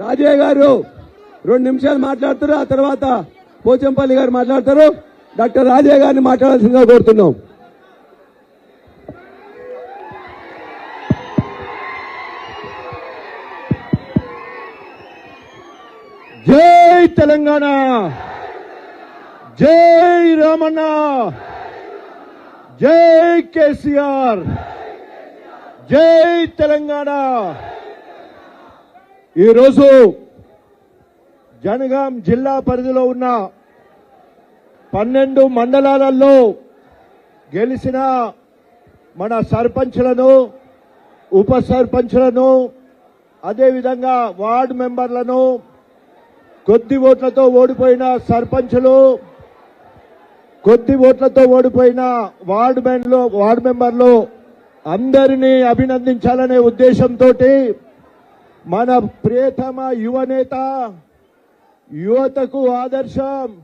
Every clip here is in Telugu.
రాజయ్య గారు రెండు నిమిషాలు మాట్లాడతారు ఆ తర్వాత పోచంపల్లి గారు మాట్లాడతారు. డాక్టర్ రాజయ్య గారిని మాట్లాడాల్సిందిగా కోరుతున్నాం. జై తెలంగాణ జై రామన్న జై కేసీఆర్ జై తెలంగాణ. ఈరోజు జనగాం జిల్లా పరిధిలో ఉన్న పన్నెండు మండలాలలో గెలిచిన మన సర్పంచ్లను ఉప సర్పంచ్లను అదేవిధంగా వార్డు మెంబర్లను కొద్ది ఓట్లతో ఓడిపోయిన సర్పంచులు కొద్ది ఓట్లతో ఓడిపోయిన వార్డు మెన్లు వార్డు మెంబర్లు అందరినీ అభినందించాలనే ఉద్దేశంతో మన ప్రియతమ యువనేత యువతకు ఆదర్శం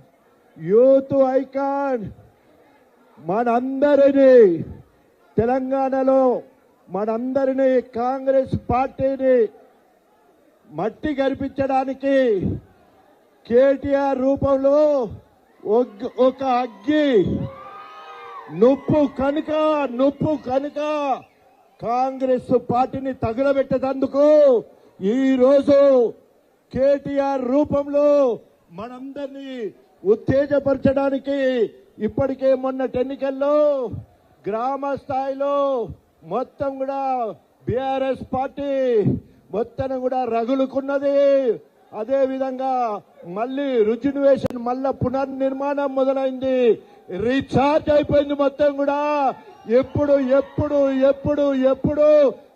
యూత్ ఐకాన్ మనందరినీ తెలంగాణలో మనందరినీ కాంగ్రెస్ పార్టీని మట్టి గరిపించడానికి కేటీఆర్ రూపంలో ఒగ్- ఒక అగ్గి. నుప్పు కనుక నుప్పు కనుక కాంగ్రెస్ పార్టీని తగులబెట్టేందుకు ఈ రోజు కేటీఆర్ రూపంలో మనందరినీ ఉత్తేజపరచడానికి ఇప్పటికే మొన్నటి ఎన్నికల్లో గ్రామ స్థాయిలో మొత్తం కూడా బీఆర్ఎస్ పార్టీ మొత్తం కూడా రగులుకున్నది. అదే విధంగా మళ్ళీ రుజునివేషన్ మళ్ళా పునర్నిర్మాణం మొదలైంది. రీఛార్జ్ అయిపోయింది మొత్తం కూడా. ఎప్పుడు ఎప్పుడు ఎప్పుడు ఎప్పుడు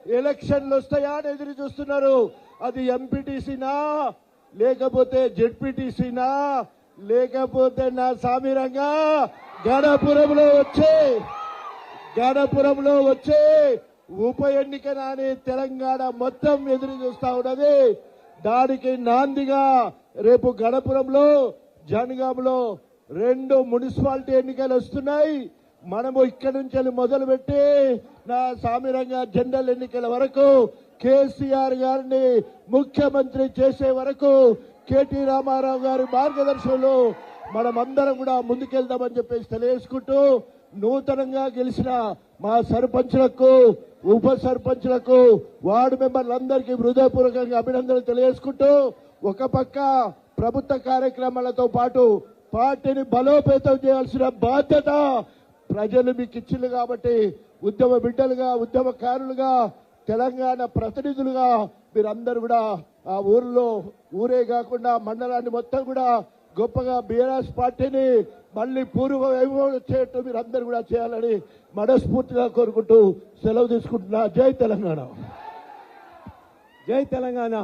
ఎలక్షన్లు వస్తాయా అని ఎదురు చూస్తున్నారు. అది ఎంపీటీసీనా? లేకపోతే జెడ్పీటీసీనా? లేకపోతే నా సామిరంగా గణపురంలో వచ్చే గణపురంలో వచ్చే ఉప ఎన్నిక నాని తెలంగాణ మొత్తం ఎదురు చూస్తా ఉన్నది. దానికి నాందిగా రేపు గణపురంలో జనగాంలో రెండు మున్సిపాలిటీ ఎన్నికలు వస్తున్నాయి. మనము ఇక్కడి నుంచి మొదలుపెట్టి నా సామిరంగా జనరల్ ఎన్నికల వరకు కేసీఆర్ గారిని ముఖ్యమంత్రి చేసే వరకు కేటీ రామారావు గారి మార్గదర్శనంలో మనమందరం కూడా ముందుకెళ్దామని చెప్పేసి తెలియజేసుకుంటూ నూతనంగా గెలిచిన మా సర్పంచ్లకు ఉప సర్పంచ్లకు వార్డు మెంబర్లందరికీ హృదయపూర్వకంగా అభినందనలు తెలియజేసుకుంటూ ఒక పక్క ప్రభుత్వ కార్యక్రమాలతో పాటు పార్టీని బలోపేతం చేయాల్సిన బాధ్యత ప్రజలు మీకు ఇచ్చింది కాబట్టి ఉద్యమ బిడ్డలుగా ఉద్యమకారులుగా తెలంగాణ ప్రతినిధులుగా మీరందరూ కూడా ఆ ఊరిలో ఊరే కాకుండా మండలాన్ని మొత్తం కూడా గొప్పగా బీఆర్ఎస్ పార్టీని మళ్ళీ పూర్వ వైభవం వచ్చేట్టు మీరందరూ కూడా చేయాలని మనస్ఫూర్తిగా కోరుకుంటూ సెలవు తీసుకుంటున్నా. జై తెలంగాణ. జై తెలంగాణ.